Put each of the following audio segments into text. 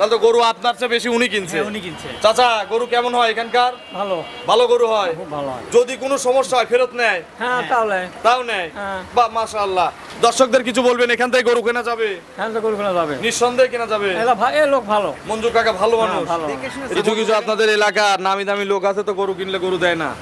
তাহলে তো গরু আপনার চেয়ে বেশি উনি কিনছে। হ্যাঁ, উনি কিনছে। চাচা গরু কেমন হয় এখানকার? ভালো। ভালো গরু হয়? ভালো হয়। যদি কোনো সমস্যা হয় ফেরত নেয়? হ্যাঁ তাহলে। তাও নেয়? হ্যাঁ। বা মাশাআল্লাহ। দর্শকদের কিছু বলবেন এখান থেকে গরু কেনা যাবে? হ্যাঁ তো গরুগুলো যাবে। নিঃসন্দেহে কেনা যাবে? এলা ভাই এ লোক ভালো। মঞ্জু কাকা ভালো মানুষ। কিছু কিছু আপনাদের এলাকার নামি দামি লোক আছে তো গরু কিনলে গরু দেয় না।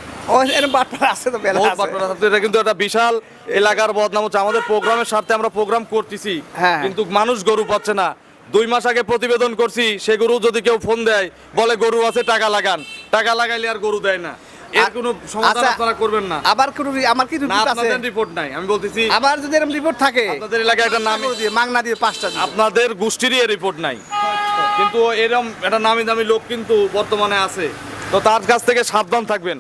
বিশাল এলাকার বদনাম হচ্ছে। আমাদের প্রোগ্রামের স্বার্থে আমরা প্রোগ্রাম করতেছি। হ্যাঁ। কিন্তু মানুষ গরু পাচ্ছে না। দুই মাস আগে প্রতিবেদন করছি সে গরু যদি কেউ ফোন দেয় বলে গরু আছে টাকা লাগান। টাকা লাগাইলে আর গরু দেয় না। এর কোনো সমাধান আচ্ছা, আপনারা করবেন না। আবার কোনো আমার কি রিপোর্ট আছে। আপনাদের রিপোর্ট নাই। আমি বলতেছি আবার যদি এরকম রিপোর্ট থাকে আপনাদের এলাকায় একটা নাম দিয়ে মাংনা দিয়ে পাঁচটা আপনাদের গোষ্ঠীরই রিপোর্ট নাই। কিন্তু এরকম একটা নামি দামি লোক কিন্তু বর্তমানে আছে। তো তার কাছ থেকে সাবধান থাকবেন।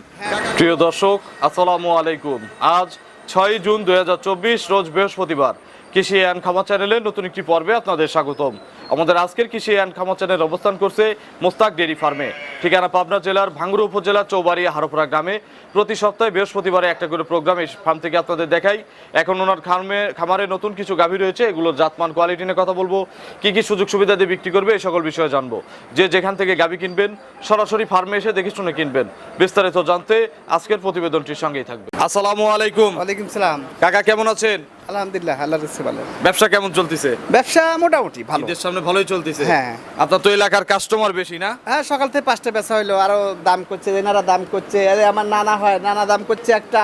প্রিয় দর্শক আসসালামু আলাইকুম। আজ ছয় জুন দুই হাজার চব্বিশ রোজ বৃহস্পতিবার। কৃষি অ্যান্ড খামার চ্যানেলের নতুন একটি পর্বে আপনাদের স্বাগতম। আমাদের আজকের কৃষি অ্যান্ড খামার চ্যানেল অবস্থান করছে মোস্তাক ডেরি ফার্মে। ঠিকানা পাবনা জেলার ভাঙ্গুড়া উপজেলার চৌবাড়িয়া হারোপাড়া গ্রামে। প্রতি সপ্তাহে বৃহস্পতিবারে একটা করে প্রোগ্রাম এই ফার্ম থেকে আপনাদের দেখাই। এখন ওনার খামে খামারে নতুন কিছু গাভী রয়েছে এগুলোর জাতমান কোয়ালিটি নিয়ে কথা বলব। কি কি সুযোগ সুবিধা দিয়ে বিক্রি করবে এই সকল বিষয়ে জানব। যে যেখান থেকে গাভী কিনবেন সরাসরি ফার্মে এসে দেখে শুনে কিনবেন। বিস্তারিত জানতে আজকের প্রতিবেদনটির সঙ্গেই থাকবে। আসসালামু আলাইকুম। ওয়ালাইকুম সালাম। কাকা কেমন আছেন? আলহামদুলিল্লাহ আল্লাহ রাখছে ভালো। ব্যবসা কেমন চলতেছে? ব্যবসা মোটামুটি ভালো। ঈদের সামনে ভালোই চলতেছে? হ্যাঁ। আপনার তো এলাকার কাস্টমার বেশি না? হ্যাঁ সকাল থেকে পাঁচটা বেচা হইল আরও দাম করছে এনারা দাম করছে আরে আমার নানা হয় নানা দাম করছে একটা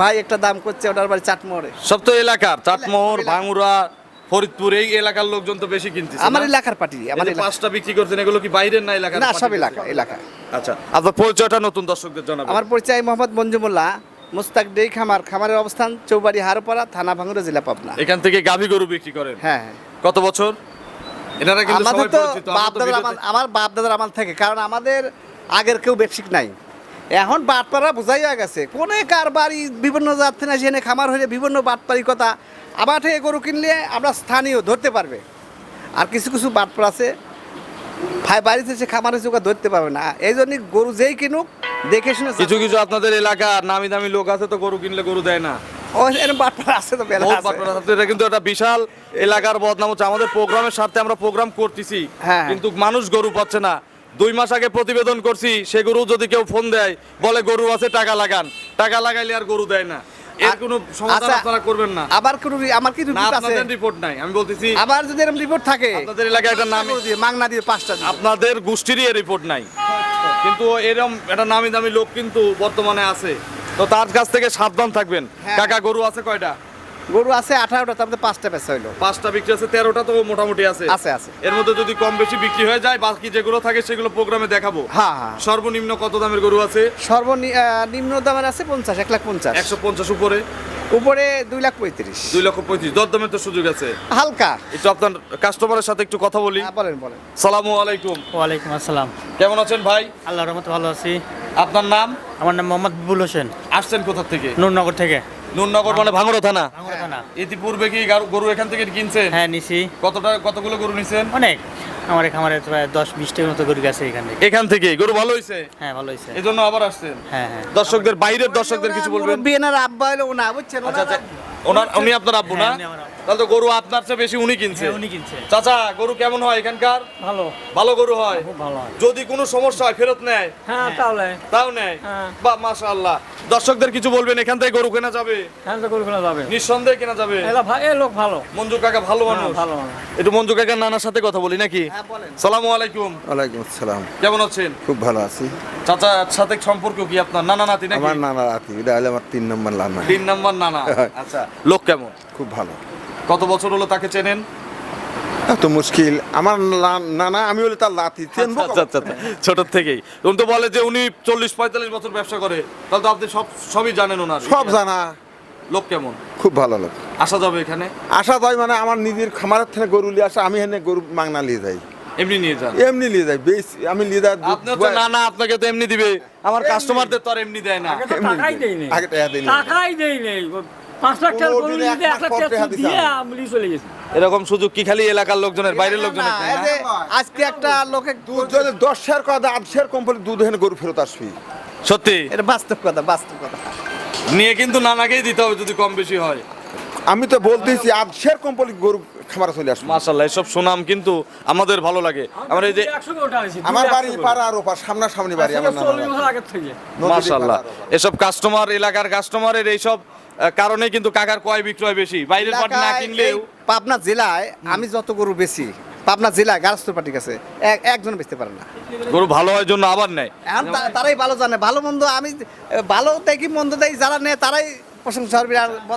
ভাই একটা দাম করছে ওটার বাড়ি চাটমোড়ে সব তো এলাকার চাটমোহর ভাঙুরা ফরিদপুর এই এলাকার লোকজন তো বেশি কিনতেছে আমার এলাকার পার্টি আমার পাঁচটা বিক্রি করছেন এগুলো কি বাইরের না এলাকার না সব এলাকা এলাকা। আচ্ছা আপনার পরিচয়টা নতুন দর্শকদের জানাবেন। আমার পরিচয় মোহাম্মদ মঞ্জুমুল্লাহ মুস্তাক ডেই খামার খামারের অবস্থান চৌবাড়ি হারোপাড়া থানা ভাঙ্গুরা জেলা পাবনা। এখান থেকে গাভী গরু বিক্রি করেন? হ্যাঁ হ্যাঁ। কত বছর? এনারা কিন্তু আমাদের তো বাপ দাদার আমল আমার বাপ দাদার আমল থেকে কারণ আমাদের আগের কেউ ব্যবসায়িক নাই। এখন বাটপাড়া বোঝাই গেছে। কোনে কার বাড়ি বিভিন্ন যাচ্ছে না সেখানে খামার হলে বিভিন্ন বাটপাড়ি কথা। আবার থেকে গরু কিনলে আমরা স্থানীয় ধরতে পারবে। আর কিছু কিছু বাটপাড়া আছে। ভাই বাড়িতে সে খামারে চোখা ধরতে পারবে না। এই জন্য গরু যেই কিনুক দেখে শুনে কিছু কিছু আপনাদের এলাকার নামি দামি লোক আছে তো গরু কিনলে গরু দেয় না। ও আছে তো বেলা বহুত আছে। বাটপাড়া আছে। এটা বিশাল এলাকার বদনাম হচ্ছে। আমাদের প্রোগ্রামের স্বার্থে আমরা প্রোগ্রাম করতেছি হ্যাঁ। কিন্তু মানুষ গরু পাচ্ছে না। দুই মাস আগে প্রতিবেদন করছি সে গরু যদি কেউ ফোন দেয় বলে গরু আছে টাকা লাগান। টাকা লাগাইলে আর গরু দেয় না। আচ্ছা, আপনারা করবেন না। আবার আমার কি রিপোর্ট আছে? আপনাদের রিপোর্ট নাই আমি বলতেছি আবার যদি এরকম রিপোর্ট থাকে আপনাদের এলাকায় একটা নামি মাংনা দিয়ে পাঁচটা আপনাদের গোষ্ঠীরই রিপোর্ট নাই। কিন্তু এরকম একটা নামি দামি লোক কিন্তু বর্তমানে আছে। তো তার কাছ থেকে সাবধান থাকবেন। হ্যাঁ। কাকা গরু আছে কয়টা? গরু আছে আঠারোটা তার মধ্যে পাঁচটা বেচা হইল। পাঁচটা বিক্রি আছে তেরোটা তো মোটামুটি আছে। আছে আছে। এর মধ্যে যদি কম বেশি বিক্রি হয়ে যায় বাকি যেগুলো থাকে সেগুলো প্রোগ্রামে দেখাবো। হ্যাঁ হ্যাঁ। সর্বনিম্ন কত দামের গরু আছে? সর্বনিম্ন দামের আছে পঞ্চাশ এক লাখ পঞ্চাশ। একশো পঞ্চাশ উপরে। উপরে দুই লাখ পঁয়ত্রিশ। দুই লক্ষ পঁয়ত্রিশ দরদামের তো সুযোগ আছে। হালকা। একটু আপনার কাস্টমারের সাথে একটু কথা বলি। হ্যাঁ, বলেন বলেন। সালামু আলাইকুম। ওয়ালাইকুম আসসালাম। কেমন আছেন ভাই? আল্লাহ রহমত ভালো আছি। আপনার নাম? আমার নাম মোহাম্মদ বিপুল হোসেন। আসছেন কোথা থেকে? নূরনগর থেকে। নুরনগর মানে ভাঙড়া থানা? ভাঙড়া থানা। ইতিপূর্বে কি গারু- গরু এখান থেকে কিনছেন? হ্যাঁ নিছি। কতটা কতগুলো গরু নিছেন? অনেক। আমার খামারে প্রায় দশ বিশটার মতো গরু গেছে এখান থেকে। এখান থেকে গরু ভালো হয়েছে হ্যাঁ ভালো হয়েছে এই জন্য আবার আসছেন? হ্যাঁ হ্যাঁ। দর্শকদের বাইরের দর্শকদের কিছু বলবেন? বিএনআর আব্বা হলো ওনা বুঝছেন? আচ্ছা আচ্ছা। ওনার উনি আপনার আব্বু না? হ্যাঁ। তাহলে তো গরু আপনার চেয়ে বেশি উনি কিনছে। হ্যাঁ উনি কিনছে। চাচা গরু কেমন হয় এখানকার? ভালো। ভালো গরু হয়? ভালো হয়। যদি কোনো সমস্যা হয় ফেরত নেয়? হ্যাঁ তাহলে। তাও নেয়? হ্যাঁ। বা মাশাআল্লাহ। দর্শকদের কিছু বলবেন? এখান থেকে গরু কেনা যাবে? হ্যাঁ যাবে। নিঃসন্দেহে কেনা যাবে? এলা ভাই এ লোক ভালো। মঞ্জু কাকা ভালো হ্যাঁ, মানুষ। ভালো মানুষ। একটু মঞ্জু কাকার নানার সাথে কথা বলি নাকি? হ্যাঁ বলেন। সালামু আলাইকুম। ওয়ালাইকুম আসসালাম। কেমন আছেন? খুব ভালো আছি। চাচার সাথে সম্পর্ক কি আপনার? নানা নাতি নাকি? আমার নানা রাতি এটা হলো আমার তিন নম্বর তিন নাম্বার নানা। আচ্ছা লোক কেমন? খুব ভালো। কত বছর হলো তাকে চেনেন? এত মুশকিল। আমার নানা আমি তার লাতি আচ্ছা আচ্ছা আচ্ছা। ছোট থেকেই। উনি তো বলে যে উনি চল্লিশ পঁয়তাল্লিশ বছর ব্যবসা করে। তাহলে তো আপনি সব সবই জানেন ওনার। সব জানা। লোক কেমন? খুব ভালো লোক। আসা যাবে এখানে? আশা যায় মানে আমার নিজের খামারের থেকে গরু নিয়ে আসা আমি এখানে গরু মাংনা নিয়ে যাই। এমনি নিয়ে যান? এমনি নিয়ে যাই বেশ আমি নিয়ে যাই। দুধ আপনি না না আপনাকে তো এমনি দিবে। আমার কাস্টমারদের তো আর এমনি দেয় না। আগে টাকাই দিই। আগে টাকা দিই নি। টাকাই দেই নেই পাঁচ লাখ টাকা গরু নিতে এক এক লাখ লাখ টাকা টাকা সুদ দিতাম। দিয়ে আমি চলে গেছি। এরকম সুযোগ কি খালি এলাকার লোকজনের বাইরের লোকজনের আজকে একটা লোকে দুধ যদি দশ শেয়ার কথা আট শেয়ার কোম্পানি দুধ এখানে গরু ফেরত আসবি। সত্যি? এটা বাস্তব কথা বাস্তব কথা। নিয়ে কিন্তু নানাকেই দিতে হবে যদি কম বেশি হয়। আমি তো বলতেছি আট শেয়ার কোম্পানি গরু খামারে চলে আসব। মাশাল্লাহ এসব সুনাম কিন্তু আমাদের ভালো লাগে। আমরা এই যে আমার বাড়ি পাড়া আর ওপার সামনাসামনি বাড়ি আমার মাশাল্লাহ। এসব কাস্টমার এলাকার কাস্টমারের এইসব কারণে কিন্তু কাকার ক্রয় বিক্রয় বেশি। বাইরের পাট না কিনলেও পাবনা জেলায় আমি যত গরু বেশি পাবনা জেলায় গারস্থ পার্টি কাছে এক- একজন বেচতে পারে না। গরু ভালো হয় জন্য আবার নেয়। এখন তারাই ভালো জানে। ভালো মন্দ আমি ভালো দেখি মন্দ দেয় যারা নেয় তারাই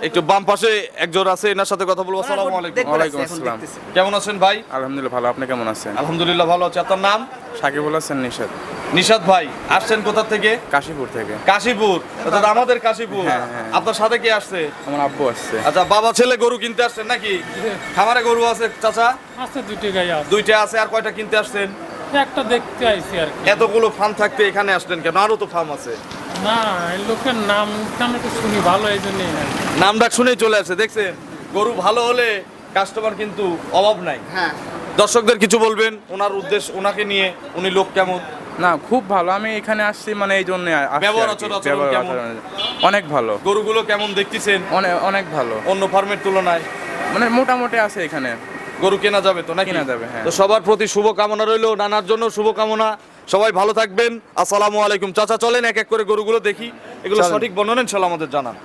একটু বাম পাশে একজন আছে এনার সাথে কথা বলব। আসসালামু আলাইকুম। ওয়ালাইকুম আসসালাম। কেমন আছেন ভাই? আলহামদুলিল্লাহ ভালো। আপনি কেমন আছেন? আলহামদুলিল্লাহ ভালো আছে। আপনার নাম? সাকিবুল হাসান নিষাদ নিশাদ ভাই আসছেন কোথা থেকে? কাশীপুর থেকে। কাশীপুর। অর্থাৎ আমাদের কাশীপুর। হ্যাঁ, হ্যাঁ। আপনার সাথে কি আসছে? আমার আব্বু আসছে। আচ্ছা বাবা ছেলে গরু কিনতে আসছেন নাকি? খামারে গরু আছে চাচা? আছে দুটি গাই আছে। দুইটা আছে আর কয়টা কিনতে আসছেন? একটা দেখতে আইছি আর কি। এতগুলো ফার্ম থাকতে এখানে আসলেন কেন? আরও তো ফার্ম আছে। না এই লোকের নাম টাম একটু শুনি ভালো এই জন্যই না নাম ডাক শুনেই চলে আসছে দেখছেন? গরু ভালো হলে কাস্টমার কিন্তু অভাব নাই। হ্যাঁ। দর্শকদের কিছু বলবেন? ওনার উদ্দেশ্য ওনাকে নিয়ে উনি লোক কেমন? না খুব ভালো। আমি এখানে আসছি মানে এই জন্য ব্যবহার আচরণ- আচরণ কেমন? অনেক ভালো। গরুগুলো কেমন দেখতেছেন? অনেক অনেক ভালো। অন্য ফার্মের তুলনায়? মানে মোটামুটি আছে এখানে। গরু কেনা যাবে তো না কেনা যাবে, হ্যাঁ। তো সবার প্রতি শুভ কামনা রইল। নানার জন্য শুভ কামনা সবাই ভালো থাকবেন। আসসালামু আলাইকুম। চাচা চলেন এক এক করে গরুগুলো দেখি। এগুলো সঠিক বর্ণনা ইনশাল্লাহ আমাদের জানান।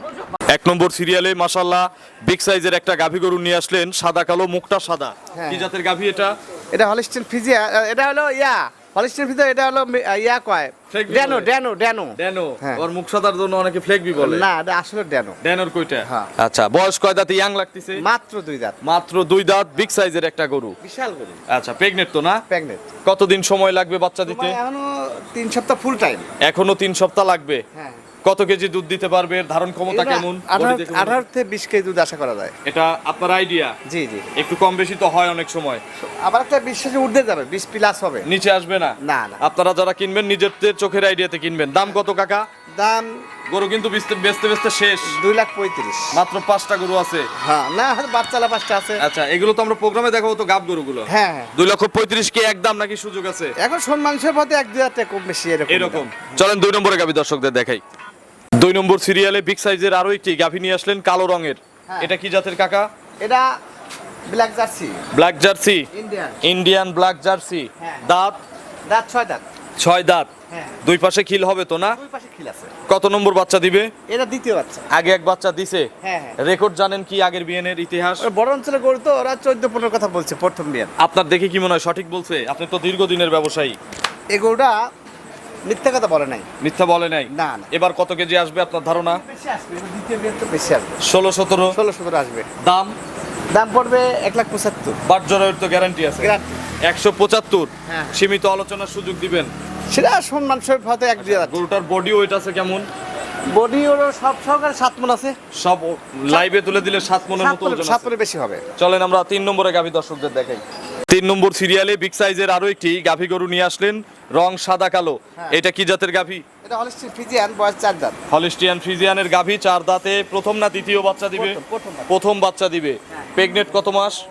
এক নম্বর সিরিয়ালে মাশাল্লাহ বিগ সাইজের একটা গাভী গরু নিয়ে আসলেন। সাদা কালো মুখটা সাদা। হ্যাঁ। কি জাতের গাভী এটা? এটা হলিস্টিন ফিজিয়া এটা হলো ইয়া হলিস্টিন ফিজিয়া এটা হলো ইয়া কয়? ড্যানো ড্যানো ড্যানো। ড্যানো। ওর মুখ সাদার জন্য অনেকে ফ্লেকবি বলে। না এটা আসলে ড্যানো। ড্যানোর কইটা? হ্যাঁ। আচ্ছা বয়স কয় দাঁত? ইয়াং লাগতেছে। মাত্র দুই দাঁত। মাত্র দুই দাঁত বিগ সাইজের একটা গরু। বিশাল গরু। আচ্ছা প্রেগনেট তো না? প্রেগনেট কতদিন সময় লাগবে বাচ্চা দিতে? এখনও তিন সপ্তাহ ফুল টাইম এখনও তিন সপ্তাহ লাগবে? হ্যাঁ। কত কেজি দুধ দিতে পারবে? এর ধারণ ক্ষমতা কেমন? বডি আঠারো থেকে বিশ কেজি দুধ আশা করা যায়। এটা আপনার আইডিয়া জি জি। একটু কম বেশি তো হয় অনেক সময়। আবার একটা বিশ্বাসে উঠতে যাবে বিশ প্লাস হবে। নিচে আসবে না? না, না। আপনারা যারা কিনবেন নিজেদের চোখের আইডিয়াতে কিনবেন। দাম কত কাকা? দাম গরু কিন্তু বেচতে বেচতে শেষ। দুই লাখ পঁয়ত্রিশ। মাত্র পাঁচটা গরু আছে। হ্যাঁ না বাচ্চালা পাঁচটা আছে। আচ্ছা এগুলো তো আমরা প্রোগ্রামে দেখাবো তো গাব গরুগুলো। হ্যাঁ হ্যাঁ। দুই লক্ষ পঁয়ত্রিশ কি একদম নাকি সুযোগ আছে? এখন সোন মাংসের পথে এক দুই হাজার কম বেশি এরকম। এরকম। চলেন দুই নম্বরে গাভী দর্শকদের দেখাই। দুই নম্বর সিরিয়ালে বিগ সাইজের আরও একটি গাভী নিয়ে আসলেন কালো রঙের। হ্যাঁ। এটা কি জাতের কাকা? এটা black jersey. Black jersey? Indian. Indian black jersey. হ্যাঁ। দাঁত? দাঁত ছয় দাঁত। ছয় দাঁত। হ্যাঁ। দুই পাশে খিল হবে তো না? দুই পাশে খিল আছে। কত নম্বর বাচ্চা দিবে? এটা দ্বিতীয় বাচ্চা। আগে এক বাচ্চা দিছে। রেকর্ড জানেন কি আগের বিয়েনের ইতিহাস? বড় অঞ্চলে গরু তো ওরা চোদ্দ পনেরো কথা বলছে প্রথম বিয়ে আপনার দেখে কি মনে হয় সঠিক বলছে? আপনি তো দীর্ঘদিনের ব্যবসায়ী। এই গরুটা মিথ্যা কথা বলে নাই। মিথ্যা বলে নাই? না, না। এবার কত কেজি আসবে আপনার ধারণা? বেশি আসবে ষোলো সতেরো? ষোলো সতেরো আসবে। দাম? দাম পড়বে এক লাখ পঁচাত্তর। বাট জরের তো গ্যারান্টি আছে। একশো পঁচাত্তর? হ্যাঁ। সীমিত আলোচনার সুযোগ দিবেন। সেটা সম্মান সহিত হয়তো এক দুই গরুটার বডি ওয়েট আছে কেমন? বডি ওর সব সহকারে সাত মন আছে। সব লাইভে তুলে দিলে সাত মনের মতো সাত আছে। মনে বেশি হবে। চলেন আমরা তিন নম্বরে গাভী দর্শকদের দেখাই। তিন নম্বর সিরিয়ালে বিগ সাইজের আরও একটি গাভী গরু নিয়ে আসলেন রং সাদা কালো। হ্যাঁ। এটা কি জাতের গাভী? এটা বয়স চার দাঁত। হলিস্টিয়ান ফ্রিজিয়ানের গাভী চার দাঁতে। প্রথম না তৃতীয় বাচ্চা দিবে? প্রথম, বাচ্চা। দিবে। প্রেগনেট কত মাস?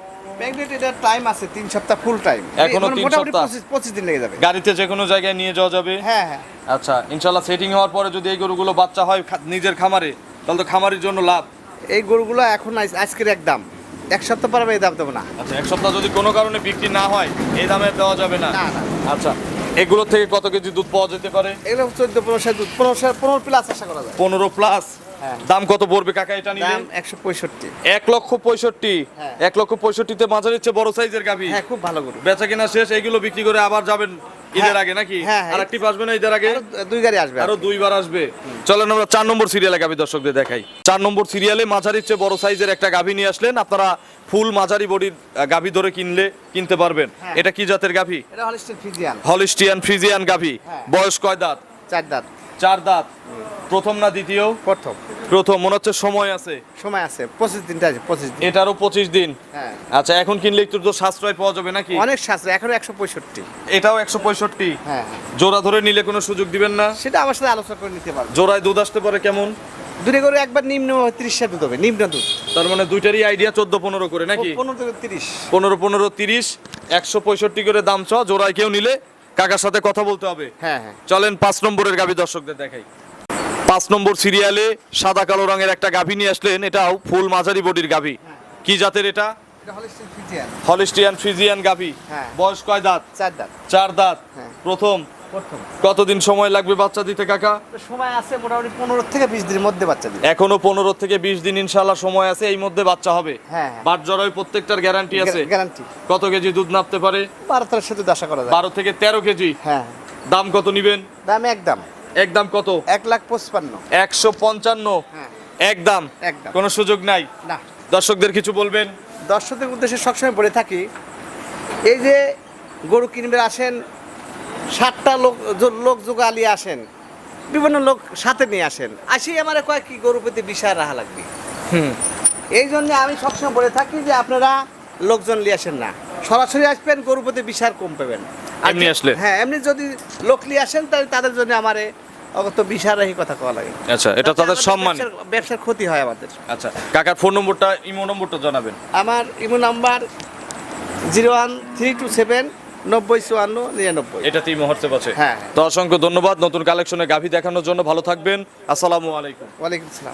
টাইম আছে তিন সপ্তাহ ফুল টাইম এখনও তিন সপ্তাহ? পঁচিশ পঁচিশ দিন লেগে যাবে। গাড়িতে যে কোনো জায়গায় নিয়ে যাওয়া যাবে? হ্যাঁ হ্যাঁ। আচ্ছা ইনশাল্লাহ সেটিং হওয়ার পরে যদি এই গরুগুলো বাচ্চা হয় নিজের খামারে তাহলে তো খামারের জন্য লাভ। এই গরুগুলো এখন আজ- আজকের এক দাম। এক সপ্তাহ পর এই দাম দেবো না। আচ্ছা এক সপ্তাহ যদি কোনো কারণে বিক্রি না হয় এই দামে দেওয়া যাবে না। আচ্ছা এগুলো থেকে কত কেজি দুধ পাওয়া যেতে পারে? এগুলো চোদ্দ পনেরো সাল দুধ পনেরো সাল পনেরো প্লাস আশা করা যায়। পনেরো প্লাস হ্যাঁ। দাম কত পড়বে কাকা এটা নিলে? দাম একশো পঁয়ষট্টি। এক লক্ষ পঁয়ষট্টি? হ্যাঁ। এক লক্ষ পঁয়ষট্টিতে মাঝারি হচ্ছে বড় সাইজের গাভী? হ্যাঁ খুব ভালো গরু। বেচা কেনা শেষ এগুলো বিক্রি করে আবার যাবেন ঈদের হ্যাঁ। আগে নাকি? হ্যাঁ, হ্যাঁ। আর একটি আসবে না ঈদের আগে? দুই গাড়ি আসবে আরও দুইবার আসবে। চলেন আমরা চার নম্বর সিরিয়ালে গাভী দর্শকদের দেখাই। চার নম্বর সিরিয়ালে মাঝারির চেয়ে বড় সাইজের একটা গাভী নিয়ে আসলেন। আপনারা ফুল মাঝারি বডির গাভী ধরে কিনলে কিনতে পারবেন। হ্যাঁ। এটা কি জাতের গাভী? হলিস্টিয়ান ফ্রিজিয়ান গাভী। হ্যাঁ। বয়স কয় দাঁত? চার দাঁত। চার দাঁত। প্রথম না দ্বিতীয়? প্রথম। প্রথম মনে হচ্ছে সময় আছে। সময় আছে পঁচিশ দিনটা আছে পঁচিশ দিন। এটারও পঁচিশ দিন। হ্যাঁ। আচ্ছা এখন কিনলে একটু তো সাশ্রয় পাওয়া যাবে নাকি? অনেক শাস্ত্র এখনও একশো পঁয়ষট্টি। এটাও একশো পঁয়ষট্টি? হ্যাঁ জোড়া ধরে নিলে কোনো সুযোগ দিবেন না? সেটা আমার সাথে আলোচনা করে নিতে পারব। জোড়ায় দুধ আসতে পারে কেমন? দূরে করে একবার নিম্ন ত্রিশ দুধ হবে নিম্ন দুধ। তার মানে দুইটারই আইডিয়া চোদ্দ পনেরো করে নাকি? পনেরো তিরিশ। পনেরো পনেরো তিরিশ একশো পঁয়ষট্টি করে দাম চ জোড়ায় কেউ নিলে কাকার সাথে কথা বলতে হবে। হ্যাঁ হ্যাঁ। চলেন পাঁচ নম্বরের গাভী দর্শকদের দেখাই। পাঁচ নম্বর সিরিয়ালে সাদা কালো রঙের একটা গাভী নিয়ে আসলেন। এটাও ফুল মাঝারি বডির গাভী। কি জাতের এটা? হলিস্টিয়ান ফ্রিজিয়ান গাভী। হ্যাঁ। বয়স কয় দাঁত? চার দাঁত। চার দাঁত। হ্যাঁ। প্রথম কতদিন সময় লাগবে বাচ্চা দিতে কাকা? সময় আছে মোটামুটি পনেরো থেকে বিশ দিনের মধ্যে বাচ্চা দিবে। এখনও পনেরো থেকে বিশ দিন ইনশাল্লাহ সময় আছে এই মধ্যে বাচ্চা হবে। হ্যাঁ, হ্যাঁ। বাট জরায় প্রত্যেকটার গ্যারান্টি আছে। গ্যারান্টি কত কেজি দুধ নাপতে পারে? বারো তেরো সাথে আশা করা যায়। বারো থেকে তেরো কেজি? হ্যাঁ। দাম কত নিবেন? দাম একদম একদম কত? এক লাখ পঁচপান্ন। একশো পঞ্চান্ন? হ্যাঁ। একদম একদম। কোনো সুযোগ নাই? না। দর্শকদের কিছু বলবেন? দর্শকদের উদ্দেশ্যে সবসময় বলে থাকি এই যে গরু কিনবে আসেন ষাটটা লোক লোক যোগালি আসেন। বিভিন্ন লোক সাথে নিয়ে আসেন। আসি আমার কয় কি গরু পেতে বিশাল রাহা লাগবে? হুম। এই জন্য আমি সবসময় বলে থাকি যে আপনারা লোকজন নিয়ে আসেন না। সরাসরি আসবেন গরু পেতে বিশাল কম পাবেন। এমনি আসলে? হ্যাঁ এমনি যদি লোক নিয়ে আসেন তাহলে তাদের জন্য আমারে অগত বিশাল রাহি কথা কওয়া লাগে। আচ্ছা এটা তাদের সম্মান। ব্যবসার- ব্যবসার ক্ষতি হয় আমাদের। আচ্ছা কাকার ফোন নম্বরটা ইমো নম্বরটা জানাবেন। আমার Imo number zero one three two seven নব্বই চুয়ান্ন নিরানব্বই। এটা তিন মুহূর্তে আছে হ্যাঁ। তো অসংখ্য ধন্যবাদ নতুন কালেকশনে গাভী দেখানোর জন্য। ভালো থাকবেন। আসসালামু আলাইকুম। ওয়ালাইকুম আসসালাম।